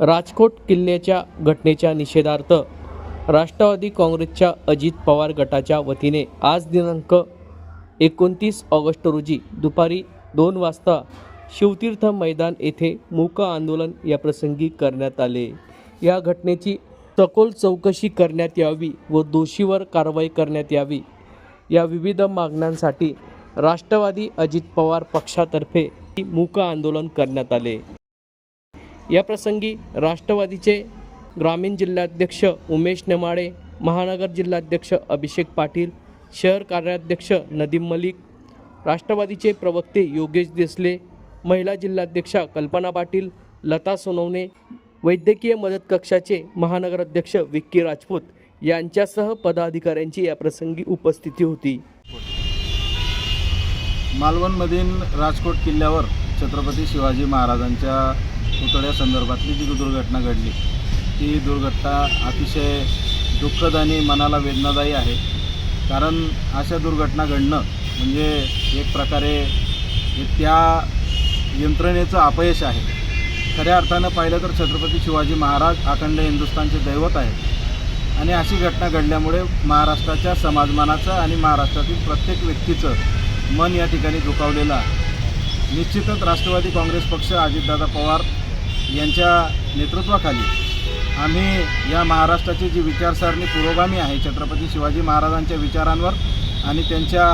राजकोट किल्ल्याच्या घटनेच्या निषेधार्थ राष्ट्रवादी काँग्रेसच्या अजित पवार गटाच्या वतीने आज दिनांक एकोणतीस ऑगस्ट रोजी दुपारी दोन वाजता शिवतीर्थ मैदान येथे मूक आंदोलन या प्रसंगी करण्यात आले. या घटनेची सखोल चौकशी करण्यात यावी व दोषीवर कारवाई करण्यात यावी या विविध मागण्यांसाठी राष्ट्रवादी अजित पवार पक्षातर्फे मूक आंदोलन करण्यात आले. या प्रसंगी राष्ट्रवादीचे ग्रामीण जिल्हाध्यक्ष उमेश नेमाडे महानगर जिल्हाध्यक्ष अभिषेक पाटील शहर कार्याध्यक्ष नदीम मलिक राष्ट्रवादीचे प्रवक्ते योगेश देसले महिला जिल्हाध्यक्षा कल्पना पाटील लता सोनवणे वैद्यकीय मदत कक्षाचे महानगराध्यक्ष विक्की राजपूत यांच्यासह पदाधिकाऱ्यांची या प्रसंगी उपस्थिती होती. मालवणमधील राजकोट किल्ल्यावर छत्रपती शिवाजी महाराजांच्या पुतळ्यासंदर्भातली जी दुर्घटना घडली ती दुर्घटना अतिशय दुःखद आणि मनाला वेदनादायी आहे. कारण अशा दुर्घटना घडणं म्हणजे एक प्रकारे हे त्या यंत्रणेचं अपयश आहे. खऱ्या अर्थानं पाहिलं तर छत्रपती शिवाजी महाराज अखंड हिंदुस्थानचे दैवत आहेत. आणि अशी घटना घडल्यामुळे महाराष्ट्राच्या समाजमानाचं आणि महाराष्ट्रातील प्रत्येक व्यक्तीचं मन या ठिकाणी दुखावलेलं आहे. निश्चितच राष्ट्रवादी काँग्रेस पक्ष अजितदादा पवार यांच्या नेतृत्वाखाली आम्ही या महाराष्ट्राची जी विचारसरणी पुरोगामी आहे छत्रपती शिवाजी महाराजांच्या विचारांवर आणि त्यांच्या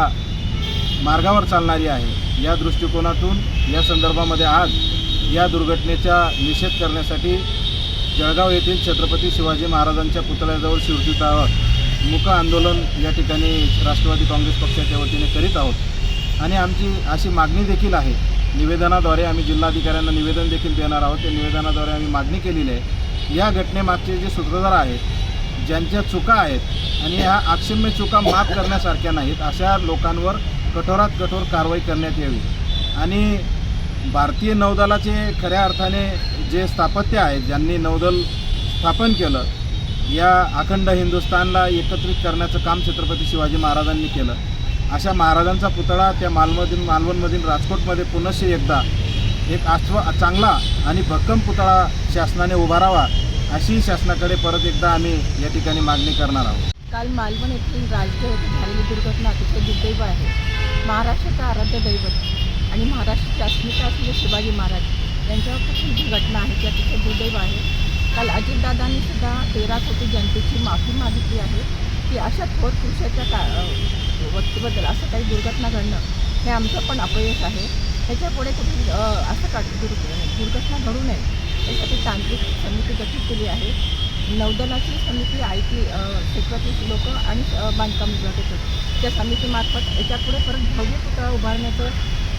मार्गावर चालणारी आहे या दृष्टिकोनातून या संदर्भामध्ये आज या दुर्घटनेचा निषेध करण्यासाठी जळगाव येथील छत्रपती शिवाजी महाराजांच्या पुतळ्याजवळ शिवतीर्थावर मुक आंदोलन या ठिकाणी राष्ट्रवादी काँग्रेस पक्षाच्या वतीने करीत आहोत. आणि आमची अशी मागणी देखील आहे निवेदनाद्वारे आम्ही जिल्हाधिकाऱ्यांना निवेदन देखील देणार आहोत. त्या निवेदनाद्वारे आम्ही मागणी केलेली आहे. या घटनेमागचे जे सूत्रधार आहेत ज्यांच्या चुका आहेत आणि ह्या आक्षम्य चुका माफ करण्यासारख्या नाहीत अशा लोकांवर कठोरात कठोर कारवाई करण्यात यावी. आणि भारतीय नौदलाचे खऱ्या अर्थाने जे स्थापत्य आहेत ज्यांनी नौदल स्थापन केलं या अखंड हिंदुस्थानला एकत्रित करण्याचं काम छत्रपती शिवाजी महाराजांनी केलं. अशा महाराजांचा पुतळा त्या मालमधील मालवणमधील राजकोटमध्ये पुनश्च एकदा एक आश्व चांगला आणि भक्कम पुतळा शासनाने उभारावा अशी शासनाकडे परत एकदा आम्ही या ठिकाणी मागणी करणार आहोत. काल मालवण येथील राजगड झालेली दुर्घटना अतिशय दुर्दैव आहे. महाराष्ट्राचं आराध्य दैवत आणि महाराष्ट्राचे अस्मिता असलेले शिवाजी महाराज यांच्यावर कशी दुर्घटना घटना आहे ती अतिशय दुर्दैव आहे. काल अजितदादांनी सुद्धा तेरा कोटी जनतेची माफी मागितली आहे. की अशा थोर पुरुषाच्या का व्यक्तीबद्दल असं काही दुर्घटना घडणं हे आमचं पण अपयश आहे. ह्याच्यापुढे कुठे असं का दुर् दुर्घटना घडू नये यासाठी तांत्रिक समिती गठीत केली आहे. नौदलाची समिती आय टी क्षेत्रातील लोक आणि बांधकाम विभागाचे त्या समितीमार्फत याच्यापुढे परत भव्य पुतळा उभारण्याचं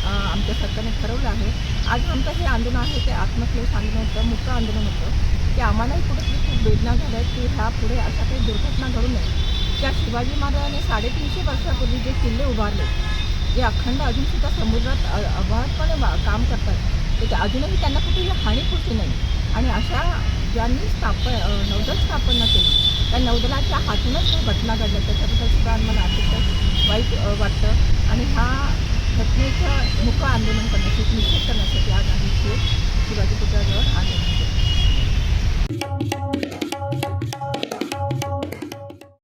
आमच्या सरकारने ठरवलं आहे. आज आमचं हे आंदोलन आहे ते आत्मक्लेश आंदोलन होतं मुक्त आंदोलन होतं. की आम्हालाही कुठेतरी खूप वेदना झाल्या आहेत की ह्या पुढे अशा काही दुर्घटना घडू नये. त्या शिवाजी महाराजांनी साडेतीनशे वर्षापूर्वी जे किल्ले उभारले जे अखंड अजूनसुद्धा समुद्रात अ- काम करतात ते अजूनही त्यांना कुठेही हानी पोचली नाही. आणि अशा ज्यांनी स्थापन नौदल स्थापना केली त्या नौदलाच्या हातूनच ह्या घटना घडल्या. त्याच्याबद्दल सुद्धा मला अतिशय वाईट वाटतं. आणि ह्या घटनेचं मुख आंदोलन करण्यासाठी निषेध करण्यासाठी आज आम्ही